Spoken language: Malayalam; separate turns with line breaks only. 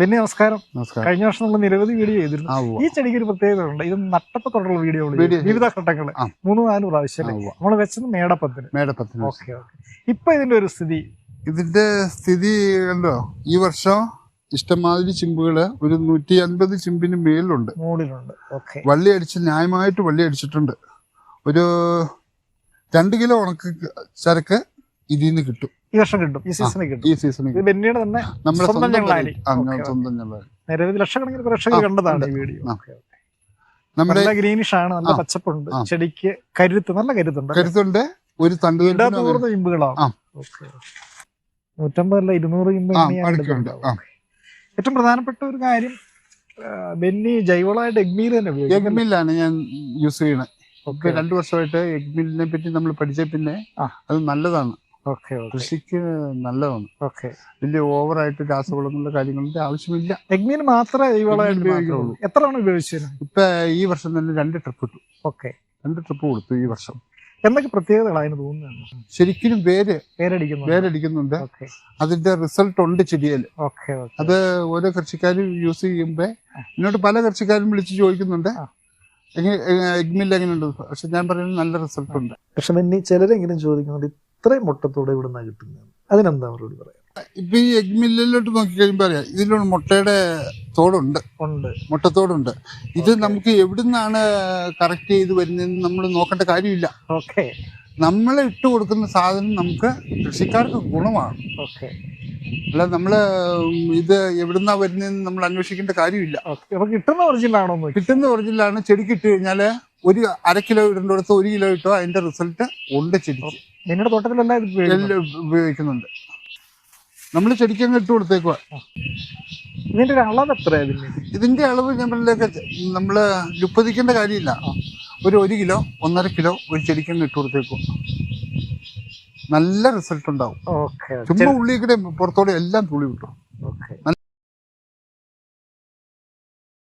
ബെന്നി നമസ്കാരം. കഴിഞ്ഞ വർഷം നമ്മൾ നിരവധി വീഡിയോ ചെയ്തിരുന്നു. ഈ ചെടിക്ക് ഒരു പ്രത്യേകത ഉണ്ട്. ഇത് നട്ടപ്പത്തോടുള്ള വീഡിയോ
വീഡിയോ
വിവിധ
ഘട്ടങ്ങൾ.
മൂന്ന് നാല് പ്രാവശ്യം നമ്മൾ വെച്ചത് മേടപ്പത്തിന്.
മേടപ്പത്തിന്.
Okay okay. ഇപ്പൊ ഇതിന്റെ ഒരു സ്ഥിതി?
ഇതിന്റെ സ്ഥിതി കണ്ടോ? ഈ വർഷം ഇഷ്ടമാതിരി ചിമ്പുകൾ ഒരു നൂറ്റി അൻപത് ചിമ്പിന്
ഓക്കെ.
വള്ളി അടിച്ച് ന്യായമായിട്ട് വള്ളി അടിച്ചിട്ടുണ്ട്. ഒരു രണ്ട് കിലോ ഉണക്ക് ചരക്ക് ഇതിൽ നിന്ന് കിട്ടും.
ഈ വർഷം കിട്ടും ഈ സീസണിൽ കിട്ടും.
ഈ സീസണിൽ
ബെന്നിയുടെ തന്നെ
നമ്മുടെ
സ്വന്തം ഞങ്ങളായി.
സ്വന്തം ഞങ്ങളായി.
നിരവധി ലക്ഷക്കണക്കിന് പ്രേക്ഷകർ കണ്ടതാണ് ഈ വീഡിയോ.
നമ്മുടെ
ഗ്രീനിഷ് ആണ് നല്ല. പച്ചപ്പുണ്ട്. ചെടിക്ക് കരുത്ത് നല്ല കരുത്തുണ്ട്
കരുത്തുണ്ട്. ഒരു തണ്ട്
ഇടതൂർന്ന ഇമ്പുകളാണ്. നൂറ്റമ്പതല്ല ഇരുന്നൂറ് ഇമ്പ്. ഏറ്റവും പ്രധാനപ്പെട്ട ഒരു കാര്യം ബെന്നി ജൈവളമായിട്ട് എഗ്മീൽ തന്നെ
എഗ്മില്ലാണ് ഞാൻ യൂസ് ചെയ്യണേ. രണ്ടു വർഷമായിട്ട് എഗ്മിലിനെ പറ്റി നമ്മൾ പഠിച്ച പിന്നെ അത് നല്ലതാണ്. കൃഷിക്ക് നല്ലതാണ്. വലിയ ഓവറായിട്ട് രാസവളങ്ങളുടെ കാര്യങ്ങളുടെ ആവശ്യമില്ല.
എഗ്മീൽ മാത്രമേ
മാത്രമേ
ഉപയോഗിക്കുള്ളൂ എത്ര തവണ ഉപയോഗിച്ചത്?
ഇപ്പൊ ഈ വർഷം തന്നെ രണ്ട് ട്രിപ്പ് ഇട്ടു.
ഓക്കെ.
രണ്ട് ട്രിപ്പ് കൊടുത്തു ഈ വർഷം.
എന്തൊക്കെ പ്രത്യേകതകൾ അതിന് തോന്നുന്നു
ശരിക്കും വേര്
പേരടിക്കുന്നുണ്ട്
വേരടിക്കുന്നുണ്ട്. അതിന്റെ റിസൾട്ട് ഉണ്ട് ചെടിയിൽ. അത് ഓരോ കൃഷിക്കാരും യൂസ് ചെയ്യുമ്പോ എന്നോട് പല കൃഷിക്കാരും വിളിച്ച് ചോദിക്കുന്നുണ്ട്. എഗ്മില്ല എങ്ങനെയുണ്ട്? പക്ഷെ ഞാൻ പറയുന്നത് നല്ല റിസൾട്ട് ഉണ്ട്.
പക്ഷെ ചിലരെങ്കിലും ചോദിക്കുന്നുണ്ട് ഇത്രയും മുട്ടത്തോടെ ഇവിടെ നിന്നാണ് കിട്ടുന്നത്. അതിനെന്താ മറുപടി പറയാം?
ഇപ്പൊ ഈ എഗ്മില്ലിലോട്ട് നോക്കി നോക്കിക്കഴിയുമ്പോ അറിയാം ഇതിലൊരു മുട്ടയുടെ തോടുണ്ട്.
ഉണ്ട്.
മുട്ടത്തോടുണ്ട്. ഇത് നമുക്ക് എവിടുന്നാണ് കറക്റ്റ് ചെയ്ത് വരുന്നതെന്ന് നമ്മൾ നോക്കേണ്ട കാര്യമില്ല.
ഓക്കെ.
നമ്മൾ ഇട്ട് കൊടുക്കുന്ന സാധനം നമുക്ക് കൃഷിക്കാർക്ക് ഗുണമാണ്.
ഓക്കെ.
അല്ല നമ്മൾ ഇത് എവിടുന്നാ വരുന്നതെന്ന് നമ്മൾ അന്വേഷിക്കേണ്ട കാര്യമില്ല.
അപ്പൊ കിട്ടുന്ന നോക്കി.
കിട്ടുന്ന ഒറിജിനലാണ് ചെടിക്ക് ഇട്ട് കഴിഞ്ഞാൽ ഒരു അര കിലോ ഇടേണ്ടടുത്ത് ഒരു കിലോ ഇട്ടോ അതിന്റെ റിസൾട്ട് ഉണ്ട് ചെടിക്ക്.
നിങ്ങളുടെ തോട്ടത്തിലെല്ലാം ഇത് ഉപയോഗിക്കുന്നത്?
എല്ലാം ഉപയോഗിക്കുന്നുണ്ട്. നമ്മൾ ശരിക്കും ഇട്ട് കൊടുത്തേക്കുക
ഇതിന്റെ ഒരു അളവ് എത്രയാ ഇതിന്?
ഇതിന്റെ അളവ് ഞാൻ നമ്മൾ നമ്മൾ ലുപ്പതിക്കേണ്ട കാര്യമില്ല. ഒരു ഒരു കിലോ ഒന്നര കിലോ ഒരു ചെടിക്ക് അങ്ങ് ഇട്ട് കൊടുത്തേക്കുക നല്ല റിസൾട്ട് ഉണ്ടാവും.
ഓക്കെ.
ചുമ്മാ ഉള്ളിൽ കൂടെ പുറത്തോടെ എല്ലാം തുള്ളി വിട്ടു.